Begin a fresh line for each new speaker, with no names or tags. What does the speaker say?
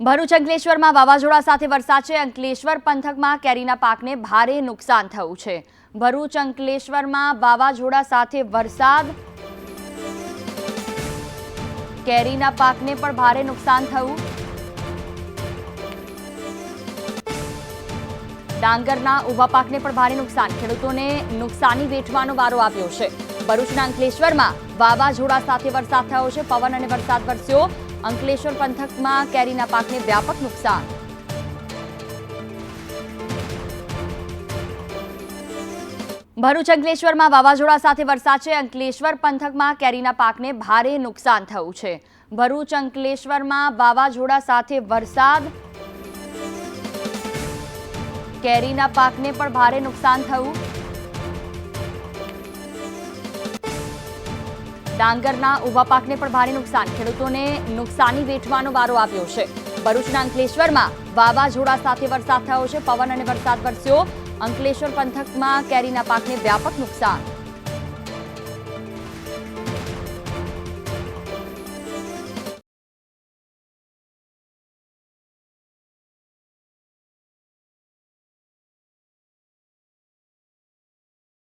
ભરૂચ અંકલેશ્વરમાં વાવાઝોડા સાથે વરસાદ છે. અંકલેશ્વર પંથકમાં કેરીના પાકને ભારે નુકસાન થયું છે. ભરૂચ અંકલેશ્વરમાં વાવાઝોડા સાથે વરસાદ. કેરીના પાકને પણ ભારે નુકસાન થયું. ડાંગરના ઊભા પાકને પણ ભારે નુકસાન. ખેડૂતોને નુકસાની વેઠવાનો વારો આવ્યો છે. ભરૂચના અંકલેશ્વરમાં વાવાઝોડા સાથે વરસાદ થયો છે. પવન અને વરસાદ વરસ્યો. અંકલેશ્વર પંથકમાં કેરીના પાકને વ્યાપક નુકસાન. ભરૂચ અંકલેશ્વરમાં વાવાઝોડા સાથે વરસાદ છે. અંકલેશ્વર પંથકમાં કેરીના પાકને ભારે નુકસાન થયું છે. ભરૂચ અંકલેશ્વરમાં વાવાઝોડા સાથે વરસાદ. કેરીના પાકને પણ ભારે નુકસાન થયું. ડાંગરના ઊભા પાકને પણ ભારે નુકસાન. ખેડૂતોને નુકસાની વેઠવાનો વારો આવ્યો છે. ભરૂચના અંકલેશ્વરમાં વાવાઝોડા સાથે વરસાદ થયો છે. પવન અને વરસાદ વરસ્યો. અંકલેશ્વર પંથકમાં કેરીના પાકને વ્યાપક નુકસાન.